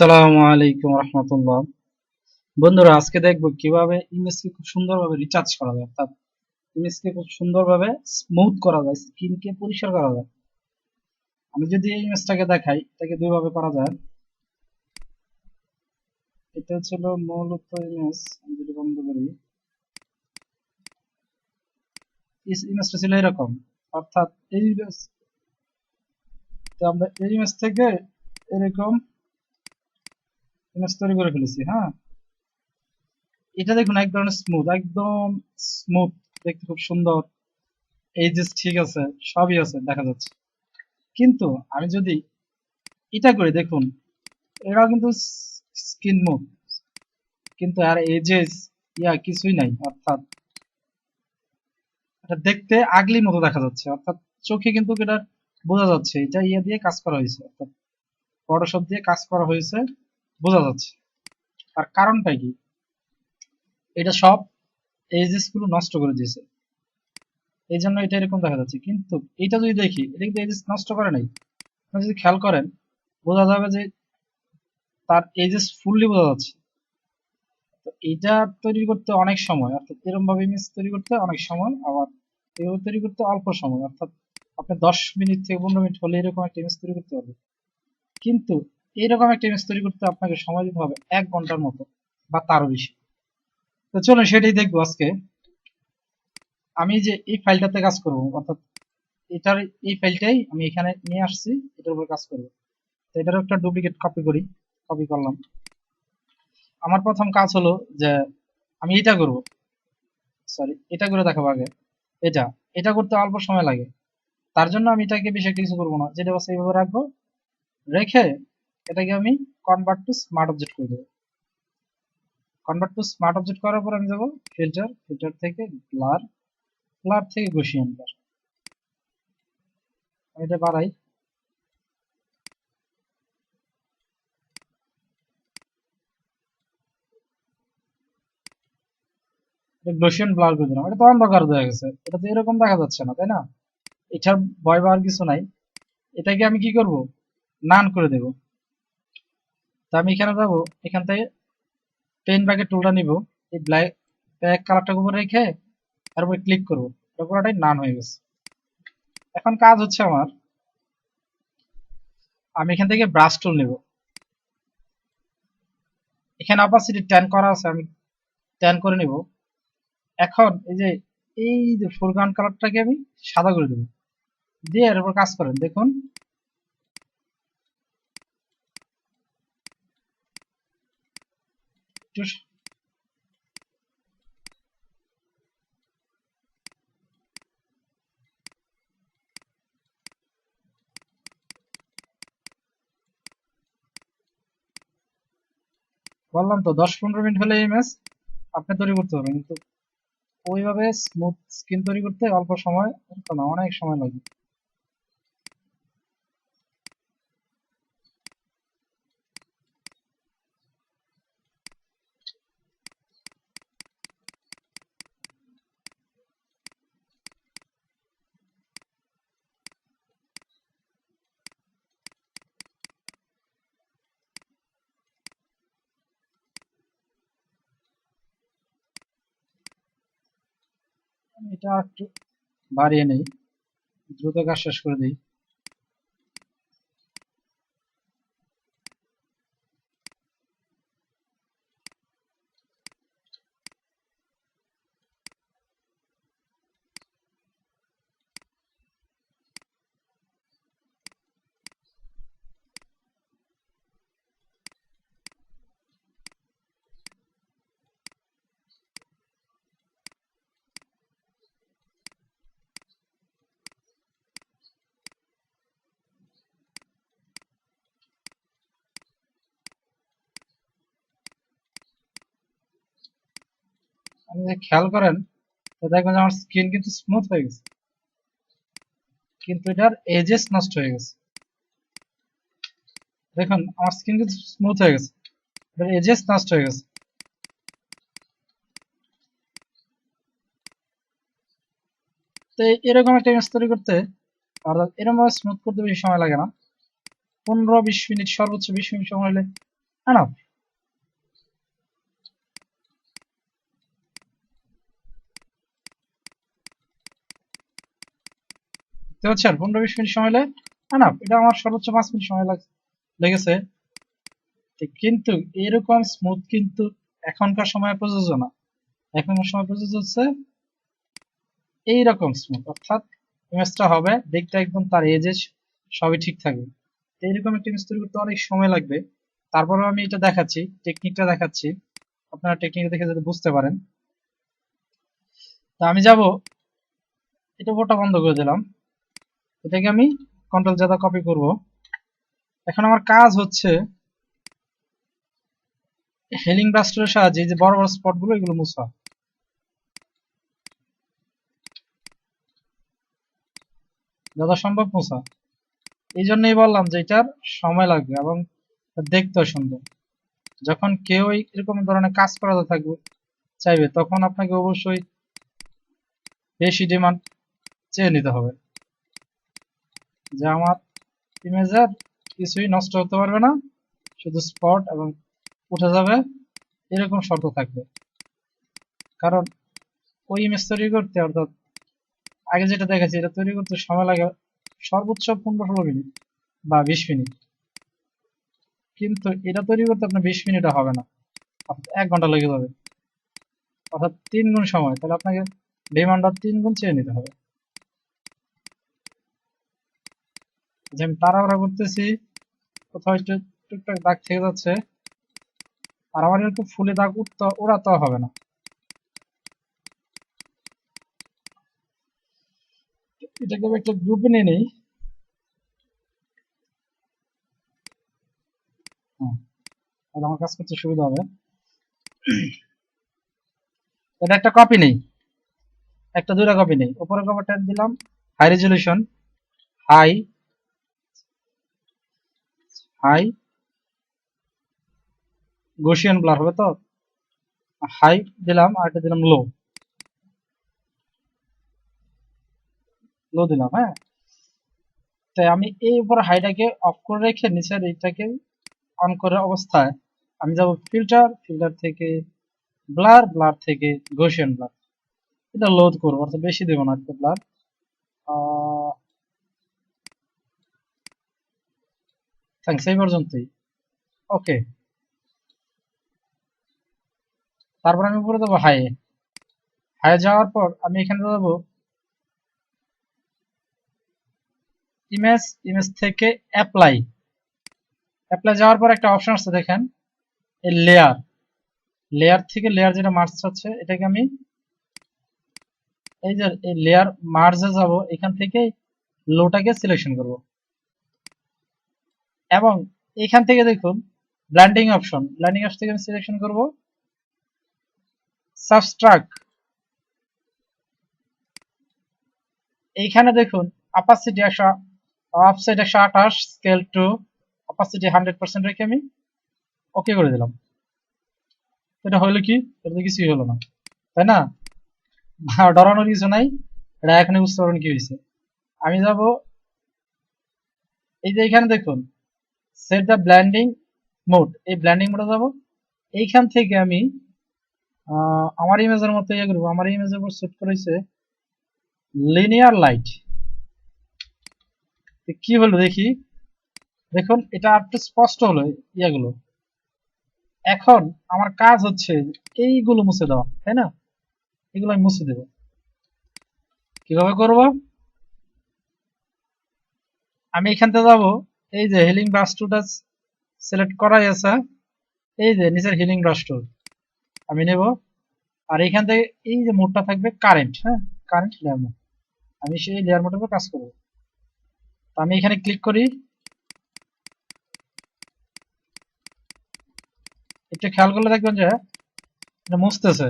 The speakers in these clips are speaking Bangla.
আসসালামু আলাইকুম রহমতুল্লাহ। বন্ধুরা, আজকে দেখব কীভাবে ইমেজকে খুব সুন্দরভাবে রিচার্জ করা যায়। অর্থাৎ ইমেজকে খুব সুন্দরভাবে স্মুথ করা যায় স্কিনকে পরিষ্কার করা যায়। আমি যদি এই ইমেজটাকে দেখাই, এটাকে দুইভাবে করা যায়। এটা ছিল মূলত ইমেজ আমি যদি বন্ধ করি। ইমেজটা ছিল এরকম। অর্থাৎ এই ইমেজ আমরা এই ইমেজ থেকে এরকম ইমেজ তৈরি করে ফেলেছি হ্যাঁ? এটা দেখুন, এক ধরনের স্মুথ একদম স্মুথ দেখতে খুব সুন্দর। ঠিক আছে, সবই আছে, দেখা যাচ্ছে। কিন্তু আমি যদি এটা করি, দেখুন কিন্তু স্কিন কিন্তু আর ইয়া, কিছুই নাই, অর্থাৎ এটা দেখতে আগলি মতো দেখা যাচ্ছে। অর্থাৎ চোখে কিন্তু এটা বোঝা যাচ্ছে, এটা ইয়া দিয়ে কাজ করা হয়েছে। অর্থাৎ ফটোশপ দিয়ে কাজ করা হয়েছে। বোঝা যাচ্ছে। তার কারণটা কি? এটা সব এজেসগুলো নষ্ট করে দিয়েছে। এই জন্য এটা এরকম দেখা যাচ্ছে। কিন্তু এটা যদি দেখি, এটা কিন্তু এজেস নষ্ট করে নাই। আপনি যদি খেয়াল করেন, বোঝা যাবে যে তার এজেস ফুললি বোঝা যাচ্ছে। তো এটা তৈরি করতে অনেক সময়, অর্থাৎ এরকম ভাবে ইমেজ তৈরি করতে অনেক সময়, আবার এভাবে তৈরি করতে অল্প সময়। অর্থাৎ আপনি দশ মিনিট থেকে পনেরো মিনিট হলে এরকম একটা ইমেজ তৈরি করতে পারবেন। কিন্তু এইরকম একটা ইমেজ তৈরি করতে আপনাকে সময় দিতে হবে এক ঘণ্টার মতো, বা তারও বেশি। তো চলুন সেটাই দেখব আজকে। আমি যে এই ফাইলটাতে কাজ করব, অর্থাৎ এটার এই ফাইলটাই আমি এখানে নিয়ে আসছি, এটার উপর কাজ করব। তো এটারও একটা ডুপ্লিকেট কপি করি কপি করলাম। আমার প্রথম কাজ হলো যে আমি এটা করব। সরি এটা করে দেখাবো আগে। এটা এটা করতে অল্প সময় লাগে। তার জন্য আমি এটাকে বেশি কিছু করব না। যেটা বাস এইভাবে রাখব। রেখে এটাকে আমি কনভার্ট টু স্মার্ট অবজেক্ট করে দেবো। কনভার্ট টু স্মার্ট অবজেক্ট করার পর আমি যাব ফিল্টার ফিল্টার থেকে ব্লার ব্লার থেকে গসিয়ান ব্লার এটা বাড়াই। গ্লোসিয়ান ব্লার করে দিলাম। এটা তো অন্ধকার হয়ে গেছে। এটা তো এরকম দেখা যাচ্ছে না, তাই না? এটার ভয় পাওয়ার কিছু নাই। এটাকে আমি কি করব? নান করে দেব। তা আমি এখানে যাব, এখান থেকে পেন ব্যাগের টুলটা নিব, এই ব্ল্যাক ব্ল্যাক কালারটার উপর রেখে তার উপরে ক্লিক করব পুরোটাই নান হয়ে গেছে। এখন কাজ হচ্ছে আমার, আমি এখান থেকে ব্রাশ টুল নেব। এখানে অপাসিটি ট্যান করা আছে, আমি ট্যান করে নেব। এখন এই যে এই যে ফোরগ্রাউন্ড কালারটাকে আমি সাদা করে দেবো। দিয়ে এর উপর কাজ করেন, দেখুন। একটু বললাম তো, দশ পনেরো মিনিট হলে এই ম্যাচ আপনি তৈরি করতে পারবেন, কিন্তু ওইভাবে স্মুথ স্কিন তৈরি করতে অল্প সময়, না, অনেক সময় লাগে। এটা একটু বাড়িয়ে নেই দ্রুত কাজ শেষ করে দিই। আপনি যদি খেয়াল করেন, তো দেখবেন আমার স্কিন কিন্তু স্মুথ হয়ে গেছে। কিন্তু এটার এজেস নষ্ট হয়ে গেছে। দেখুন, আমার স্কিন কিন্তু স্মুথ হয়ে গেছে। এটার এজেস নষ্ট হয়ে গেছে। তো এরকম একটা ইমেজ তৈরি করতে অর্থাৎ এরকম ভাবে স্মুথ করতে বেশি সময় লাগে না। পনেরো বিশ মিনিট, সর্বোচ্চ বিশ মিনিট সময় হলে enough দেখতে পাচ্ছেন? পনেরো বিশ মিনিট সময় লাগে। enough এটা আমার সর্বোচ্চ পাঁচ মিনিট সময় লেগেছে। কিন্তু এরকম স্মুথ কিন্তু এখনকার সময় প্রযোজ্য না। এখনকার সময় প্রযোজ্য হচ্ছে এইরকম স্মুথ অর্থাৎ ইমেজটা হবে, দেখতে একদম তার এজে সবই ঠিক থাকবে। তো এরকম একটা ইমেজ তৈরি করতে অনেক সময় লাগবে। তারপরেও আমি এটা দেখাচ্ছি টেকনিকটা দেখাচ্ছি। আপনারা টেকনিক দেখে যদি বুঝতে পারেন। তা আমি যাব, এটা ওটা বন্ধ করে দিলাম। এটাকে আমি কন্ট্রোল জাদা কপি করব। এখন আমার কাজ হচ্ছে হেলিং ব্রাস্টারের সাহায্যে যে বড় বড় স্পটগুলো, এগুলো মুছা। যত সম্ভব মুছা। এই জন্যই বললাম যে এটার সময় লাগবে এবং দেখতেও সুন্দর। যখন কেউ এরকম ধরনের কাজ করাতে থাকবে, চাইবে, তখন আপনাকে অবশ্যই বেশি ডিমান্ড চেয়ে নিতে হবে। যে আমার ইমেজের কিছুই নষ্ট হতে পারবে না। শুধু স্পট এবং উঠে যাবে, এরকম শর্ত থাকবে। কারণ ওই ইমেজ তৈরি করতে অর্থাৎ আগে যেটা দেখেছি এটা তৈরি করতে সময় লাগে সর্বোচ্চ পনেরো ষোলো মিনিট বা বিশ মিনিট। কিন্তু এটা তৈরি করতে আপনার বিশ মিনিটও হবে না। এক ঘণ্টা লেগে যাবে। অর্থাৎ তিন গুণ সময়, তাহলে আপনাকে ডিমান্ডার তিন গুণ চেয়ে নিতে হবে। যে আমি তাড়াহুড়া করতেছি, কোথাও একটু টুকটাক দাগ থেকে যাচ্ছে। আর আমার এরকম ফুলে দাগ উঠতে ওড়াতে হবে না। এটাকে একটা গ্রুপে নিয়ে নিই। তাহলে আমার কাজ করতে সুবিধা হবে। এটা একটা কপি নেই। একটা দুইটা কপি নেই। উপরে কভারটা দিলাম high resolution high high. Gaussian blur হবে তো? হাই দিলাম, আর একটা দিলাম লো। লো দিলাম হ্যাঁ? তাই আমি এই উপরে হাইটাকে অফ করে রেখে নিচের এইটাকে অন করে অবস্থায় আমি যাব ফিল্টার ফিল্টার থেকে ব্লার ব্লার থেকে গোশিয়ান ব্লার এটা লোড করব, অর্থাৎ বেশি দেবো না একটা ব্লার থ্যাংকস এই পর্যন্তই। ওকে তারপর আমি উপরে দেবো হাই হাই যাওয়ার পর আমি এখানে দেবো ইমেজ ইমেজ থেকে অ্যাপ্লাই অ্যাপ্লাই যাওয়ার পর একটা অপশন আছে দেখেন। এই লেয়ার লেয়ার থেকে লেয়ার যেটা মার্চ হচ্ছে, এটাকে আমি এই যে এই লেয়ার মার্জে যাব, এখান থেকে লোটাকে সিলেকশন করব। এবং এখান থেকে দেখুন ব্ল্যান্ডিং অপশন ব্ল্যান্ডিং অপশন থেকে আমি সিলেকশন করব। সাবস্ট্রাক্ট এইখানে দেখুন অপাসিটি একশো অফসাইড একশো আঠাশ scale to opacity hundred percent রেখে আমি ওকে করে দিলাম। এটা হলো কি? এটা তো কিছুই হলো না। তাই না? ডরানোর কিছু নাই। এটা এখানে বুঝতে পারবেন কি হয়েছে আমি যাব, এই যে এখানে দেখুন সেট দ্য ব্ল্যান্ডিং মোড এই ব্ল্যান্ডিং মোডে যাব। এইখান থেকে আমি আমার ইমেজের মতো ইয়ে করব। আমার ইমেজের উপর সেট করেছে লিনিয়ার লাইট কি হলো দেখি? দেখুন, এটা একটু স্পষ্ট হলো ইয়েগুলো। এখন আমার কাজ হচ্ছে এইগুলো মুছে দেওয়া, তাই না? এগুলো আমি মুছে দেব। কীভাবে করব? আমি এখান থেকে যাব। এই যে হিলিং ব্রাশ টুলটা সিলেক্ট করাই আছে। এই যে নিচের হিলিং ব্রাশ টুল আমি নেব। আর এখান থেকে এই যে মোডটা থাকবে কারেন্ট হ্যাঁ? Current layer mode. আমি সেই লেয়ার মোডের কাজ করব। তো আমি এখানে ক্লিক করি। একটু খেয়াল করলে দেখবেন যে মুছতেছে।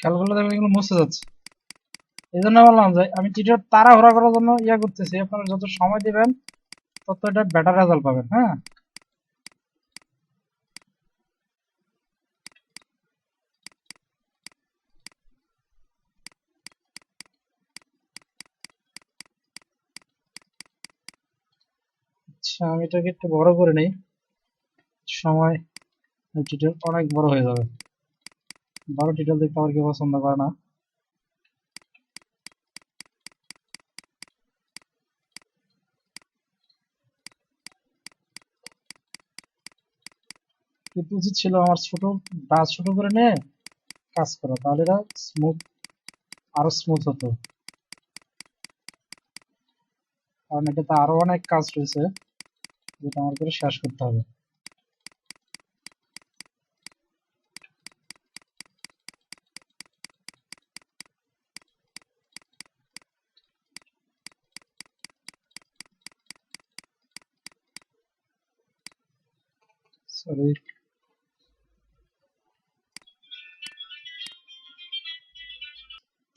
খেয়াল করলে দেখবেন এগুলো মুছে যাচ্ছে। এই জন্য বললাম যে, আমি টিটার তাড়াহুড়া করার জন্য ইয়া করতেছি, আপনারা যত সময় দিবেন, তত এটা বেটার রেজাল্ট পাবেন হ্যাঁ? আচ্ছা আমি এটাকে একটু বড় করে নেই। সময় অনেক বড় হয়ে যাবে। বড় টিটেল দেখতে আমার কেউ পছন্দ করে না। কিন্তু উচিত ছিল আমার ছোট ব্রাশ ছোট করে নিয়ে কাজ করা, তাহলে এটা স্মুথ আরও স্মুথ হতো। কারণ এটাতে আরও অনেক কাজ রয়েছে, যেটা আমার করে শেষ করতে হবে সরি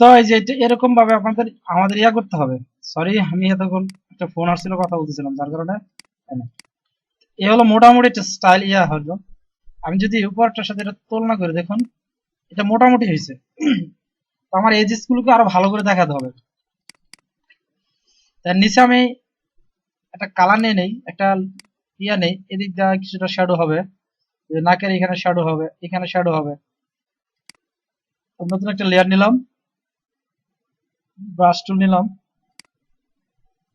তো এই যে এরকম ভাবে আপনাদের, আমাদের ইয়া করতে হবে। সরি আমি এতক্ষণ একটা ফোন আসছিল কথা বলতেছিলাম, যার কারণে এ হলো মোটামুটি একটা স্টাইল ইয়া হলো। আমি যদি উপরটার সাথে এটা তুলনা করে দেখুন, এটা মোটামুটি হয়েছে। তো আমার এজিস গুলোকে আরও ভালো করে দেখাতে হবে। তার নিচে আমি একটা কালার নিয়ে নেই, একটা ইয়া নেই, এদিক দিয়ে কিছুটা শ্যাডো হবে। নাকের এখানে শ্যাডো হবে, এখানে শ্যাডো হবে। নতুন একটা লেয়ার নিলাম। ব্রাশ টুল নিলাম।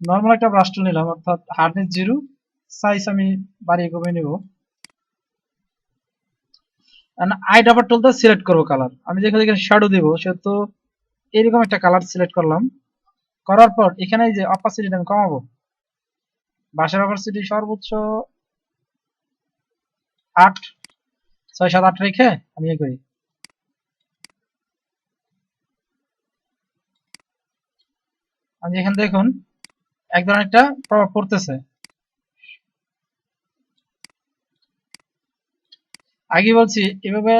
নর্মাল একটা ব্রাশ টুল নিলাম, অর্থাৎ হার্ডনেস জিরো সাইজ আমি বাড়িয়ে নিব। আই ডাবল টুলটা সিলেক্ট করব কালার আমি যেখানে যেখানে শ্যাডো দিব, সেহেতু এরকম একটা কালার সিলেক্ট করলাম। করার পর এখানে যে অপাসিটিটা আমি কমাবো। বাসার অপাসিটি সর্বোচ্চ আট, ছয়, সাত, আট রেখে আমি ইয়ে করি আমি এখানে দেখুন, এক ধরনের একটা প্রভাব পড়তেছে। আগে বলছি, এভাবে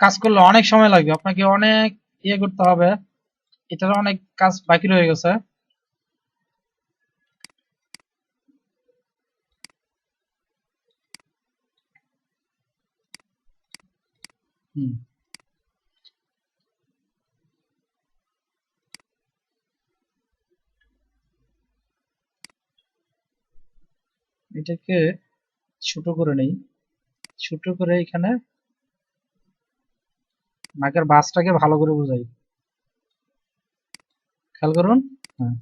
কাজ করলে অনেক সময় লাগবে। আপনাকে অনেক ইয়ে করতে হবে। এটার অনেক কাজ বাকি রয়ে গেছে। হুম। এটাকে ছোট করে নেই। ছোট করে এখানে নাকের বাসটাকে ভালো করে বোঝাই। খেয়াল করুন? হ্যাঁ।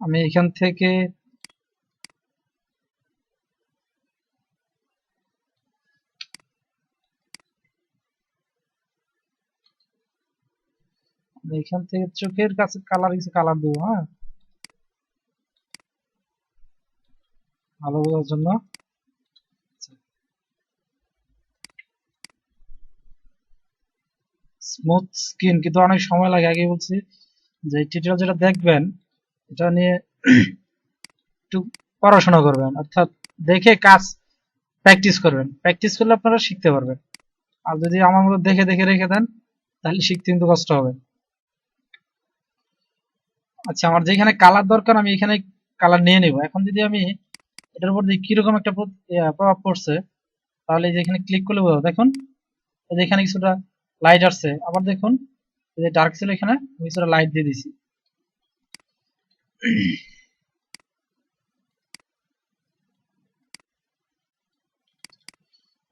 আমি এখান থেকে আমি এখান থেকে চোখের কাছে কালার কিছু কালার দেবো হ্যাঁ? ভালো বোঝার জন্য। স্মুথ স্কিন কিন্তু অনেক সময় লাগে আগে বলছি যে টিউটোরিয়াল যেটা দেখবেন, এটা নিয়ে একটু পড়াশোনা করবেন, অর্থাৎ দেখে কাজ প্র্যাকটিস করবেন। প্র্যাকটিস করলে আপনারা শিখতে পারবেন। আর যদি আমার মতো দেখে দেখে রেখে দেন, তাহলে শিখতে কিন্তু কষ্ট হবে। আচ্ছা আমার যেখানে কালার দরকার, আমি এখানে কালার নিয়ে নিব। এখন যদি আমি এটার উপর দিয়ে কীরকম একটা প্রভাব পড়ছে, তাহলে এই যে এখানে ক্লিক করলে বোঝা দেখুন, এই যে এখানে কিছুটা লাইট আসছে। আবার দেখুন, এই যে ডার্ক ছিল এখানে কিছুটা লাইট দিয়ে দিছি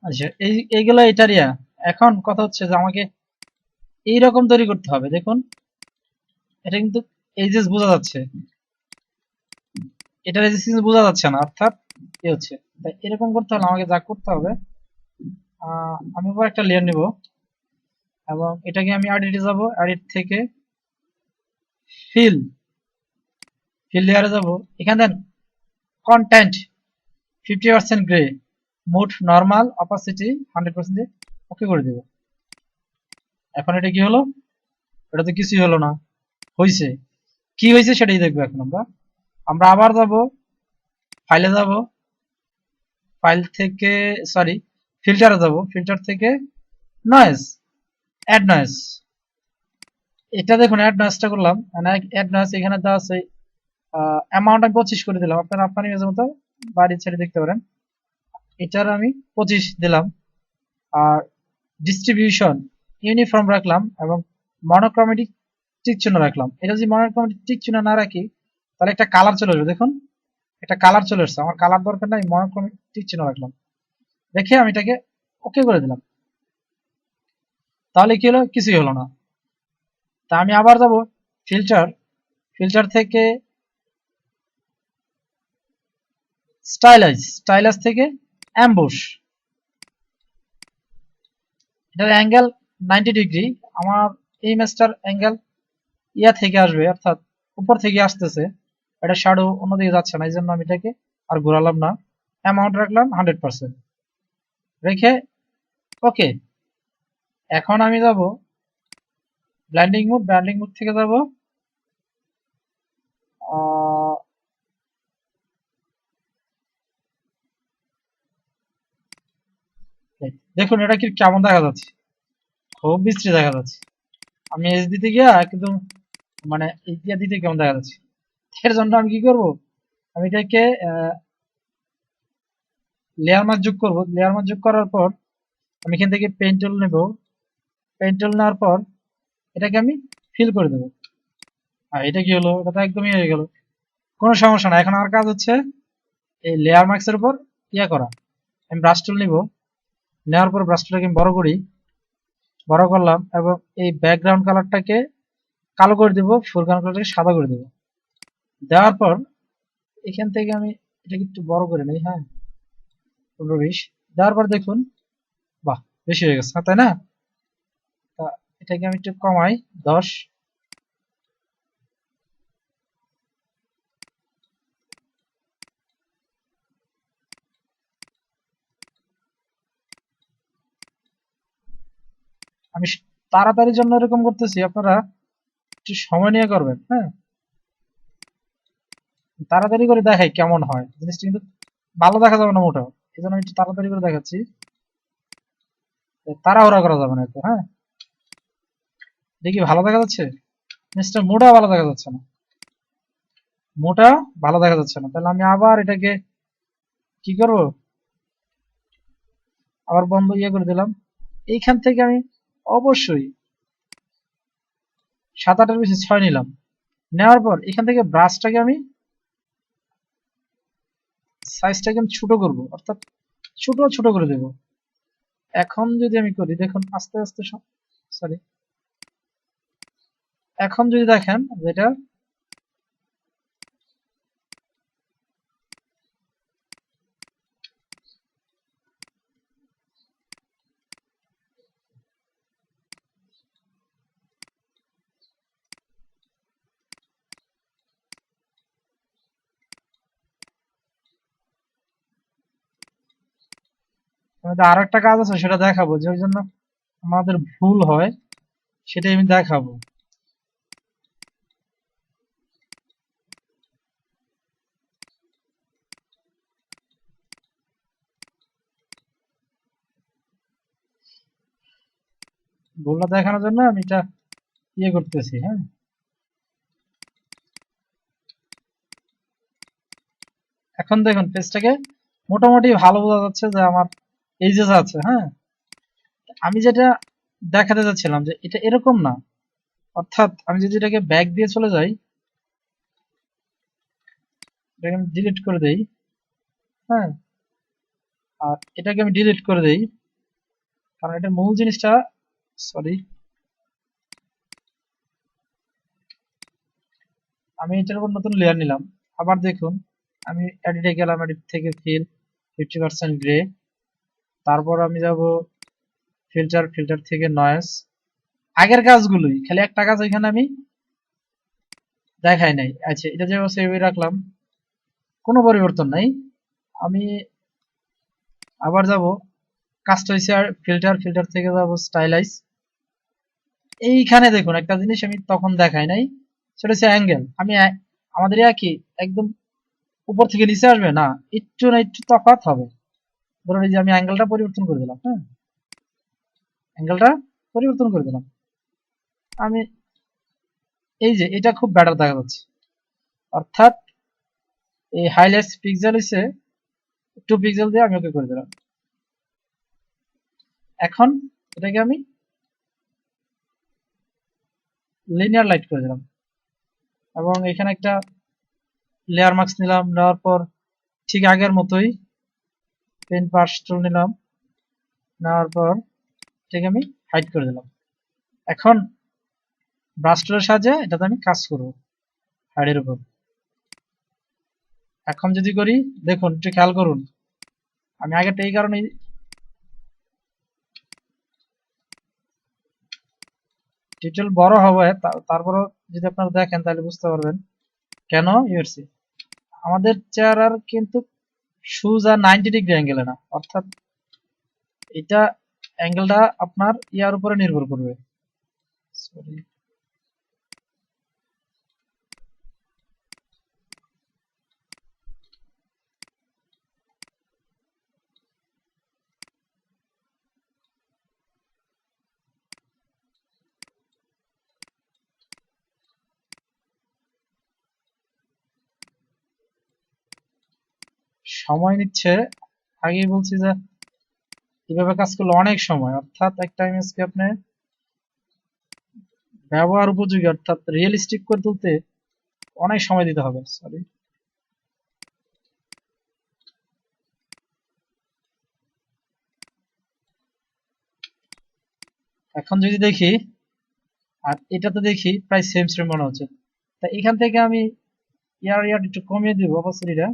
আচ্ছা এই, এইগুলো এটারিয়া এখন কথা হচ্ছে যে আমাকে এইরকম তৈরি করতে হবে। দেখুন, এটা কিন্তু এজেস বোঝা যাচ্ছে। এটার কিন্তু বোঝা যাচ্ছে না, অর্থাৎ এ হচ্ছে। তাই এরকম করতে হলে আমাকে যা করতে হবে আমি এবার একটা লেয়ার নিব, এবং এটাকে আমি এডিটে যাব এডিট থেকে ফিল ফিল লেয়ারে যাব। এখানে দেন content fifty percent grey mode normal opacity hundred percent okay করে দেব। এখন এটা কি হলো? এটা তো কিছুই হলো না হয়েছে কি হয়েছে সেটাই দেখব এখন আমরা। আমরা আবার যাব ফাইলে যাব ফাইল থেকে সরি ফিল্টারে যাব ফিল্টার থেকে নয়েজ অ্যাড নয়েজ এটা দেখুন অ্যাড নয়েজটা করলাম অ্যাড নয়েজ এখানে দেওয়া আছে অ্যামাউন্ট আমি পঁচিশ করে দিলাম। আপনারা আপনার ইমেজের মতো বাড়ি ছেড়ে দেখতে পারেন। এটার আমি পঁচিশ দিলাম। আর ডিস্ট্রিবিউশন ইউনিফর্ম রাখলাম এবং মনোক্রোমেটিক টিক চিহ্ন রাখলাম। এটা যদি মনোক্রোমেটিক টিক চিহ্ন না রাখি, তাহলে একটা কালার চলে আসবে। দেখুন, একটা কালার চলে আসছে। আমার কালার দরকার নাই মনোক্রোমেটিক টিক চিহ্ন রাখলাম। রেখে আমি এটাকে ওকে করে দিলাম। তাহলে কি হলো? কিছুই হলো না। তা আমি আবার যাব ফিল্টার ফিল্টার থেকে স্টাইলাইজ স্টাইলাইজ থেকে অ্যাম্বুশ এটার অ্যাঙ্গেল নাইনটি ডিগ্রি আমার এই ম্যাচটার অ্যাঙ্গেল ইয়া থেকে আসবে, অর্থাৎ উপর থেকে আসতেছে। এটা শ্যাডো অন্যদিকে যাচ্ছে না এই জন্য আমি এটাকে আর ঘোরালাম না। অ্যামাউন্ট রাখলাম হান্ড্রেড পার্সেন্ট রেখে ওকে এখন আমি যাব ব্ল্যান্ডিং মুড ব্ল্যান্ডিং মুড থেকে যাব দেখুন, এটা কি কেমন দেখা যাচ্ছে? খুব বিশ্রী দেখা যাচ্ছে। আমি এস দিতে গিয়া একদম মানে ইতিহাস দিতে কেমন দেখা যাচ্ছে? এর জন্য আমি কি করব? আমি এটাকে লেয়ার মার্ক যোগ করব। লেয়ার মার্ক যোগ করার পর আমি এখান থেকে পেইন্ট টুল নেব। পেইন্ট টুল নেওয়ার পর এটাকে আমি ফিল করে দেব। আর এটা কি হলো? এটা তো একদমই হয়ে গেল। কোনো সমস্যা না এখন আর কাজ হচ্ছে এই লেয়ার মার্কসের উপর ইয়া করা। আমি ব্রাশ টুল নিব। নেওয়ার পর ব্রাশটাকে আমি বড় করি। বড় করলাম এবং এই ব্যাকগ্রাউন্ড কালারটাকে কালো করে দেব ফোরগ্রাউন্ড কালারটাকে সাদা করে দেব। দেওয়ার পর এখান থেকে আমি এটাকে একটু বড় করে নিই হ্যাঁ? পনেরো বিশ। দেওয়ার পর দেখুন, বাহ, বেশি হয়ে গেছে, তাই না? এটাকে আমি একটু কমাই, দশ। আমি তাড়াতাড়ির জন্য এরকম করতেছি, আপনারা একটু সময় নিয়ে করবেন হ্যাঁ? তাড়াতাড়ি করে দেখাই কেমন হয়। জিনিসটা কিন্তু ভালো দেখা যাবে না মোটেও। এই জন্য একটু তাড়াতাড়ি করে দেখাচ্ছি। তাড়াহুড়া করা যাবে না একটু হ্যাঁ? দেখি ভালো দেখা যাচ্ছে? জিনিসটা মোটা ভালো দেখা যাচ্ছে না। মোটা ভালো দেখা যাচ্ছে না। তাহলে আমি আবার এটাকে কি করব? আবার বন্ধ ইয়ে করে দিলাম। এইখান থেকে আমি অবশ্যই সাত আটের বেশি ছয় নিলাম। নেওয়ার পর এখান থেকে ব্রাশটাকে আমি সাইজটাকে আমি ছোটো করব, অর্থাৎ ছোটো ছোটো করে দেব। এখন যদি আমি করি, দেখুন আস্তে আস্তে সরি এখন যদি দেখেন যেটা আর একটা কাজ আছে, সেটা দেখাবো, যে ওই জন্য আমাদের ভুল হয়, সেটাই আমি দেখাবো। ভুলটা দেখানোর জন্য আমি এটা ইয়ে করতেছি হ্যাঁ? এখন দেখুন পেজটাকে মোটামুটি ভালো বোঝা যাচ্ছে যে আমার এইজেস আছে হ্যাঁ? আমি যেটা দেখাতে যাচ্ছিলাম যে এটা এরকম না। অর্থাৎ আমি যদি এটাকে ব্যাক দিয়ে চলে যাই, এটাকে আমি ডিলিট করে দেই হ্যাঁ? আর এটাকে আমি ডিলিট করে দেই, কারণ এটা মূল জিনিসটা সরি আমি এটার উপর নতুন লেয়ার নিলাম। আবার দেখুন, আমি এডিটে গেলাম এডিট থেকে ফিল ফিফটি পার্সেন্ট গ্রে তারপর আমি যাব ফিল্টার ফিল্টার থেকে নয়েস আগের কাজগুলোই, খালি একটা কাজ এখানে আমি দেখাই নাই। আচ্ছা এটা যেভাবে সেভ রাখলাম, কোনো পরিবর্তন নাই। আমি আবার যাব কাস্টমাইজার ফিল্টার ফিল্টার থেকে যাব স্টাইলাইজ এইখানে দেখুন, একটা জিনিস আমি তখন দেখাই নাই, সেটা হচ্ছে অ্যাঙ্গেল আমি আমাদের কি, একদম উপর থেকে নিচে আসবে? না, একটু না একটু তফাৎ হবে। ধরুন এই যে আমি অ্যাঙ্গেলটা পরিবর্তন করে দিলাম হ্যাঁ? অ্যাঙ্গেলটা পরিবর্তন করে দিলাম। আমি এই যে এটা খুব ব্যাটার দেখা যাচ্ছে। অর্থাৎ এই হাইলাইটস পিক্সেল হচ্ছে টু পিক্সেল দিয়ে আমি ওকে করে দিলাম। এখন এটাকে আমি লিনিয়ার লাইট করে দিলাম। এবং এখানে একটা লেয়ার মার্কস নিলাম, নেওয়ার পর ঠিক আগের মতোই পেন পার্স টুল নিলাম। নেওয়ার পর ঠিক আমি হাইড করে দিলাম। এখন ব্রাশ টুলের সাহায্যে এটাতে আমি কাজ করব হাইডের উপর। এখন যদি করি, দেখুন, একটু খেয়াল করুন, আমি আগেটা এই কারণে টিটেল বড় হবে তারপরও যদি আপনারা দেখেন, তাহলে বুঝতে পারবেন। কেন? ইউএসসি আমাদের চেয়ার আর কিন্তু সুজা নাইনটি ডিগ্রি অ্যাঙ্গেলে না। অর্থাৎ এটা অ্যাঙ্গেলটা আপনার ইয়ার উপরে নির্ভর করবে। সরি সময় নিচ্ছে, আগেই বলছি যে কীভাবে কাজ করলে অনেক সময়, অর্থাৎ একটা ইমেজকে আপনি ব্যবহার উপযোগী, অর্থাৎ রিয়েলিস্টিক করে তুলতে অনেক সময় দিতে হবে সরি এখন যদি দেখি, আর এটাতে দেখি প্রায় সেম সেম মনে হচ্ছে। তা এখান থেকে আমি ইয়ার ইয়ার একটু কমিয়ে দিব অপাসিটিটা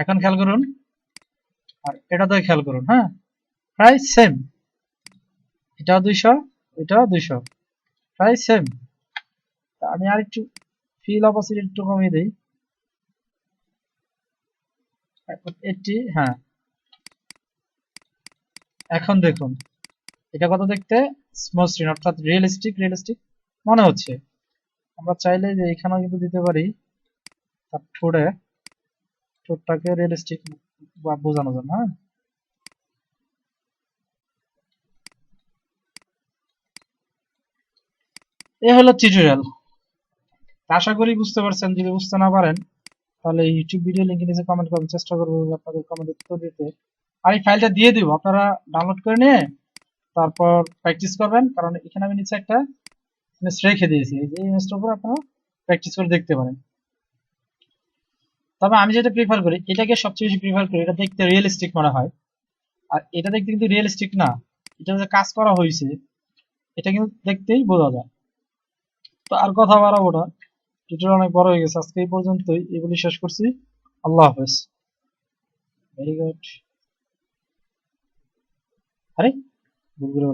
এখন খেয়াল করুন। আর এটাতে খেয়াল করুন হ্যাঁ? প্রায় সেম এটাও দুইশো, এটা দুইশো। প্রায় সেম আমি আর একটু ফিল অপোসিটি একটু কমিয়ে দিই। এইটি হ্যাঁ। এখন দেখুন, এটা কত দেখতে? স্মোসিন অর্থাৎ রিয়েলিস্টিক রিয়েলিস্টিক মনে হচ্ছে। আমরা চাইলে যে এখানেও কিন্তু দিতে পারি তার ঠোঁটে ঠোঁটটাকে রিয়েলিস্টিক বোঝানো জন্য হ্যাঁ? এ হলো টিউটোরিয়াল আশা করি বুঝতে পারছেন, যদি বুঝতে না পারেন, তাহলে ইউটিউব ভিডিও লিঙ্কে নিচে কমেন্ট করবেন চেষ্টা করব আপনাদের কমেন্ট উত্তর দিতে। আর এই ফাইলটা দিয়ে দিব, আপনারা ডাউনলোড করে নিয়ে তারপর প্র্যাকটিস করবেন, কারণ এখানে আমি নিচে একটা রেখে দিয়েছি। এই ইমেজটার উপর আপনারা প্র্যাকটিস করে দেখতে পারেন। তবে আমি যেটা প্রিফার করি, এটাকে সবচেয়ে বেশি প্রিফার করি, এটা দেখতে রিয়েলিস্টিক মনে হয়। আর এটা দেখতে কিন্তু রিয়েলিস্টিক না, এটা যে কাজ করা হয়েছে, এটা কিন্তু দেখতেই বোঝা যায়। তো আর কথা বাড়াবো না টিউটোরিয়াল অনেক বড় হয়ে গেছে, আজকে এই পর্যন্তই, এগুলি শেষ করছি। আল্লাহ হাফেজ। ভেরি গুড আরে, ভুল করে